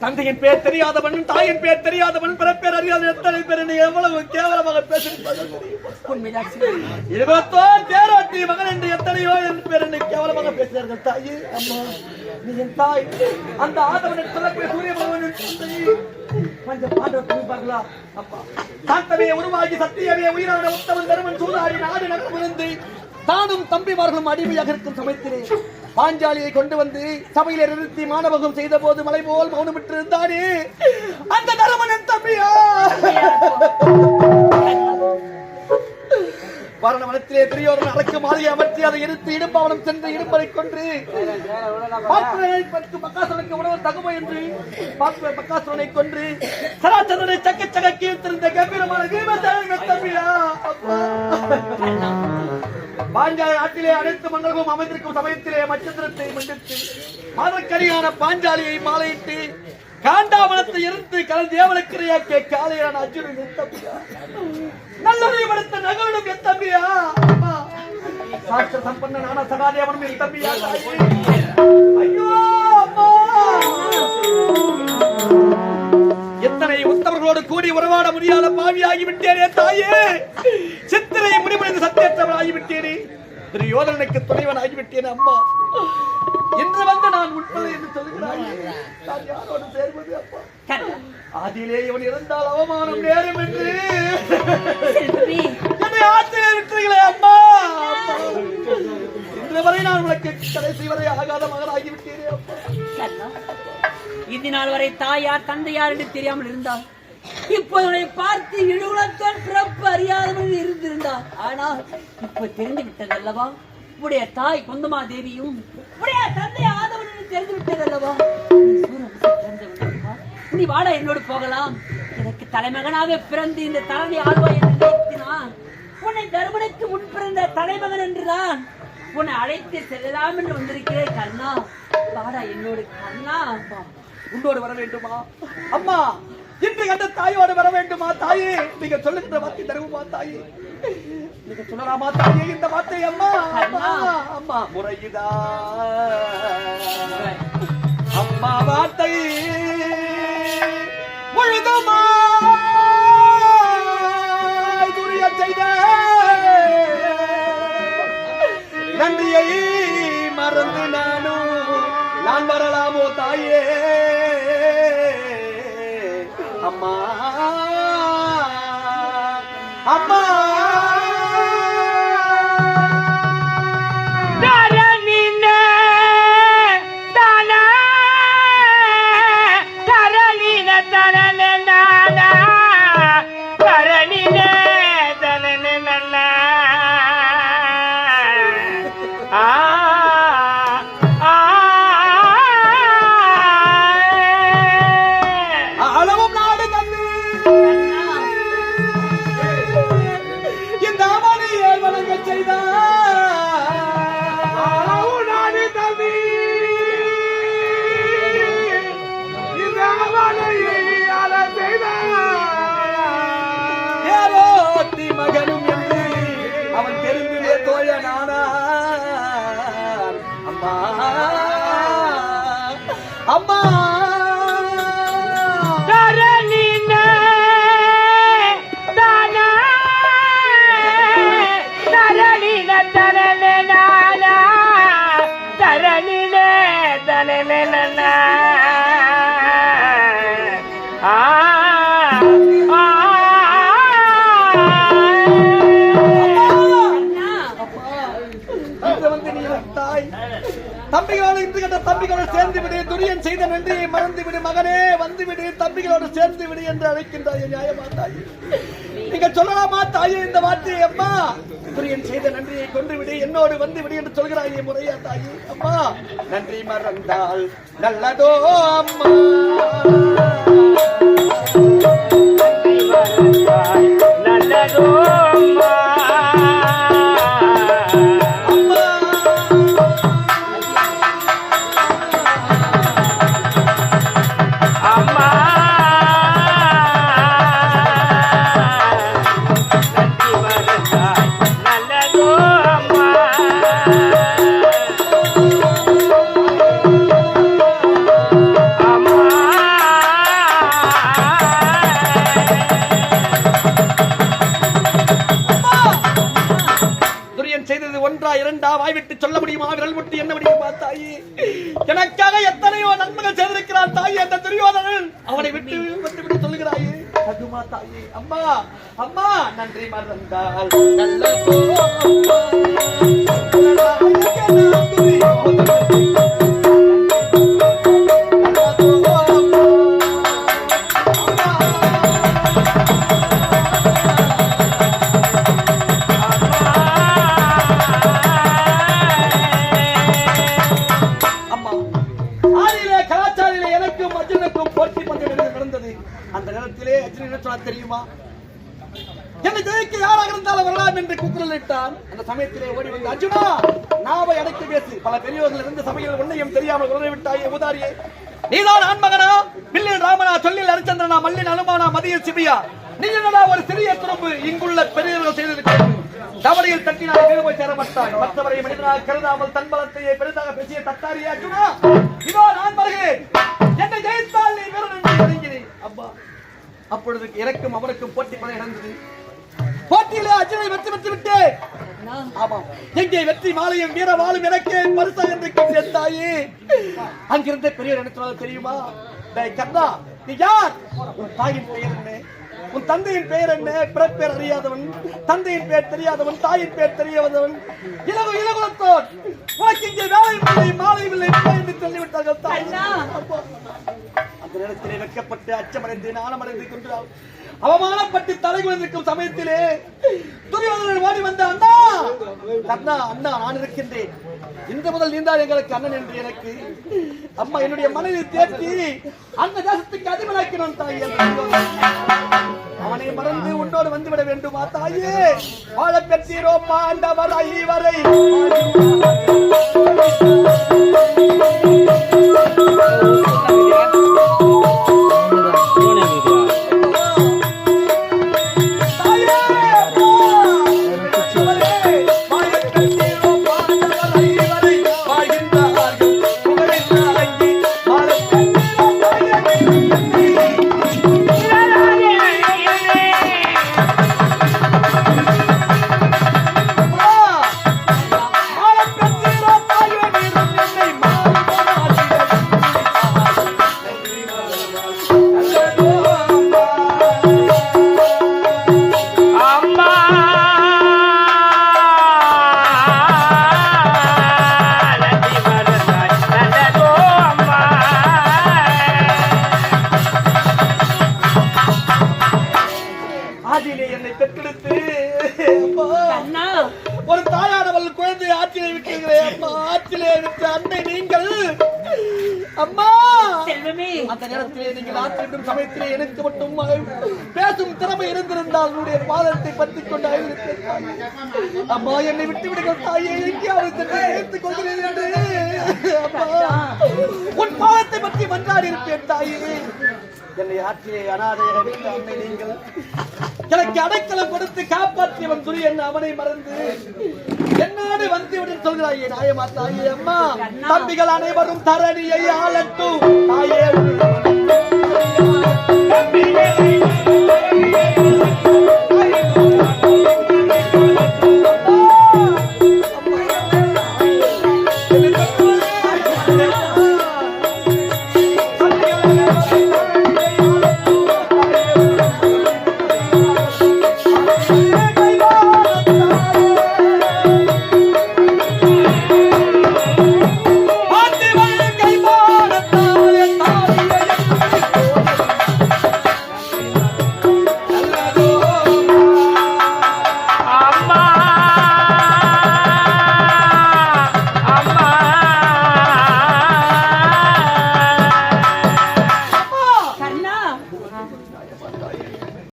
தந்தையின் பேர் தெரியாதவன் தாயின் பேர் தெரியாதவன் பிறப்பேர் அறியாத எத்தனை பேர் எவ்வளவு கேவலமாக சிவன். இருபத்தோர் தேரோட்டி மகன் என்று எத்தனையோ என் பேர் என்னை கேவலமாக பேசினார்கள் தாயே அம்மா. நீ என் தாய். அந்த ஆதவனை சொல்லக்கூடிய சூரிய பகவானின் தந்தை கொஞ்சம் பாண்டவர் பார்க்கலாம் அப்பா. சாந்தமே உருவாகி சத்தியமே உயிரான உத்தமன் தருமன் சூதாடி நாடு நகர்ந்து தானும் தம்பிமார்களும் அடிமையாக இருக்கும் சமயத்திலே பாஞ்சாலியை கொண்டு வந்து சபையில நிறுத்தி மாணவகம் செய்த போது மலை போல் மௌனமிட்டு இருந்தானே அந்த தருமனின் தம்பியா? வரணவனத்திலே பெரியோரன் அழைக்க மாளிகை அமர்த்தி அதை எடுத்து இடும்பவனம் சென்று இடும்பரை கொன்று. பார்ப்பவனை பத்து உணவு தகுமை என்று பார்ப்ப பக்காசுரனை கொன்று சராசரனை சக்க சகக்கி வைத்திருந்த கம்பீரமான பீமசேனன் தம்பியா? பாஞ்சால நாட்டிலே அனைத்து மன்னர்களும் அமைந்திருக்கும் சமயத்திலே மச்சந்திரத்தை மண்டித்து மதக்கரியான பாஞ்சாலியை மாலையிட்டு காண்டாவனத்தை இருந்து கலந்து தேவனுக்கிரையாக்கிய காளையான அர்ஜுனன் என் தம்பியா? நல்லுடைய படுத்த நகரனும் என் எத்தனை உத்தவர்களோடு கூடி உறவாட முடியாத பாவியாகிவிட்டேனே தாயே. சித்திரை முடிவடைந்து சத்தியற்றவன் ஆகிவிட்டேனே துரியோதனனுக்கு துணைவன் ஆகிவிட்டேனே அம்மா. இன்று வந்து நான் உட்பது என்று சொல்கிறாய் நான் யாரோடு சேர்வது அப்பா? அதிலே இவன் இருந்தால் அவமானம் நேரும் என்று. என்னை ஆற்றிலே விட்டீர்களே அம்மா. இன்று வரை நான் உனக்கு கடைசி வரை ஆகாத மகனாகி விட்டேனே அப்பா இது நாள் வரை தாயார் தந்தையார் என்று தெரியாமல் இருந்தார் இப்போ உன்னை பார்த்து இடுகுலத்தோன் பிறப்பு அறியாதவன் இருந்திருந்தார். ஆனால் இப்ப தெரிந்து விட்டது அல்லவா உடைய தாய் குந்தமா தேவியும் உடைய தந்தை ஆதவனும் தெரிந்து விட்டது அல்லவா நீ வாட வாடா என்னோடு போகலாம். எனக்கு தலைமகனாக பிறந்து இந்த தலைமை ஆழ்வாய் நினைத்தினான். உன்னை தருமனுக்கு முன் பிறந்த தலைமகன் என்றுதான் உன்னை அழைத்து செல்லலாம் என்று வந்திருக்கிறேன் கண்ணா வாடா என்னோடு கண்ணா உன்னோடு வர வேண்டுமா? அம்மா இன்று கண்ட தாயோடு வர வேண்டுமா தாயே? நீங்க சொல்லுகின்ற வார்த்தை தருவுமா தாயே? நீங்க சொல்லலாமா தாயே? இந்த வார்த்தை அம்மா அம்மா அம்மா. முறையுதா அம்மா வார்த்தை முழுதுமா. துரிய செய்த நன்றியை மறந்து நானும் நான் வரலாமோ தாயே? தம்பிகளோடு இன்று கண்ட தம்பிகளோடு சேர்ந்து விடு துரியன் செய்த நன்றியை மறந்து விடு மகனே வந்து விடு தம்பிகளோடு சேர்ந்து விடு என்று அழைக்கின்றாய் நியாயமா தாய். நீங்க சொல்லலாமா தாயே இந்த வார்த்தையை அம்மா? துரியன் செய்த நன்றியை கொண்டு விடு என்னோடு வந்து விடு என்று சொல்கிறாயே முறையா தாயே. அம்மா நன்றி மறந்தால் நல்லதோ அம்மா? துரியன் செய்தது ஒன்றா இரண்டா வாய்விட்டு சொல்ல முடியுமா? விரல் முட்டு என்ன முடியுமா தாயி? எனக்காக எத்தனையோ நன்மைகள் செய்திருக்கிறான் தாயி அந்த துரியோதனன். அவனை விட்டு விட்டு சொல்லுகிறாயே. அதுமா தாயி அம்மா அம்மா நன்றி மறந்தால். நல்ல என்று அந்த சமயத்திலே ஓடி வந்து அர்ஜுனா நாவை அடைத்து பேசு. பல பெரியவர்கள் இருந்த சபையில் ஒன்றையும் தெரியாமல் உடனே உதாரியே நீதான் ஆண்மகனா? பில்லின் ராமனா சொல்லில் அரிச்சந்திரனா மல்லின் அனுமானா மதியில் சிபியா? நீ என்னடா ஒரு சிறிய துரும்பு? இங்குள்ள பெரியவர்கள் செய்திருக்கிறது தவறையில் தட்டினால் வீடு போய் சேரப்பட்டாய் மற்றவரை மனிதனாக கருதாமல் தன் பலத்தையே பெரிதாக பேசிய தத்தாரியே அர்ஜுனா இதோ நான் வருகிறேன் என்னை ஜெயித்தால் நீ வெறும் என்று அப்பா அப்பொழுது எனக்கும் அவருக்கும் போட்டி பல நடந்தது போட்டியிலே அர்ஜுனை வெற்றி பெற்று விட்டேன் எங்கே வெற்றி மாலையும் வீர வாழும் எனக்கே பரிசா என்று கேட்டேன் தாயே. அங்கிருந்த பெரியவர் சொன்னாலும் தெரியுமா? கண்ணா நீ யார்? உன் தாயின் பெயர் என்ன? உன் தந்தையின் பெயர் என்ன? பிறப்பேர் அறியாதவன். தந்தையின் பெயர் தெரியாதவன் தாயின் பெயர் தெரியாதவன். இலகு இலகுலத்தோன் உனக்கு இங்கே வேலையும் இல்லை மாலையும் இல்லை என்று சொல்லிவிட்டார்கள் தாய். அந்த நேரத்திலே வெட்கப்பட்டு அச்சமடைந்து நாணமடைந்து கொண்டால் அவமானப்பட்டு தலை குழந்திருக்கும் சமயத்திலே துரியோதனன் ஓடி வந்த அண்ணா! அண்ணா அண்ணா நான் இருக்கின்றேன். இன்று முதல் நீந்தான் எங்களுக்கு அண்ணன் என்று எனக்கு அம்மா என்னுடைய மனைவி தேர்த்தி அந்த தேசத்துக்கு அதிபனாக்கினோம் தாய். என்று அவனை மறந்து உன்னோடு வந்துவிட வேண்டுமா தாயே? வாழ பெற்றீரோ பாண்டவர் ஐவரை ஆதியிலே என்னை பெற்றெடுத்து. ஒரு தாயானவள் குழந்தை ஆற்றிலே விட்டீங்களே அம்மா ஆற்றிலே விட்ட அன்னை நீங்கள். அம்மா. செல்வமே. அந்த நேரத்திலே நீங்கள் ஆற்றிவிடும் சமயத்திலே எனக்கு மட்டும் பேசும் திறமை இருந்திருந்தால் உன்னுடைய பாதத்தை பற்றிக் கொண்டு தாயே. அம்மா என்னை விட்டு விடுங்கள் தாயே. எங்கேயாவது சென்று சேர்த்துக் கொள்கிறேன் உன் பாதத்தை பற்றி மன்றாடி இருப்பேன் தாயே. என்னை ஆற்றிலே அனாதையாக விட்ட அன்னை நீங்கள். எனக்கு அடைக்கலம் கொடுத்து காப்பாற்றியவன் துரியன் அவனை மறந்து? என்னோடு வந்துவிட்டு சொல்கிறாயே நாயமா தாயே அம்மா. தம்பிகள் அனைவரும் தரணியை ஆளட்டும். தாயே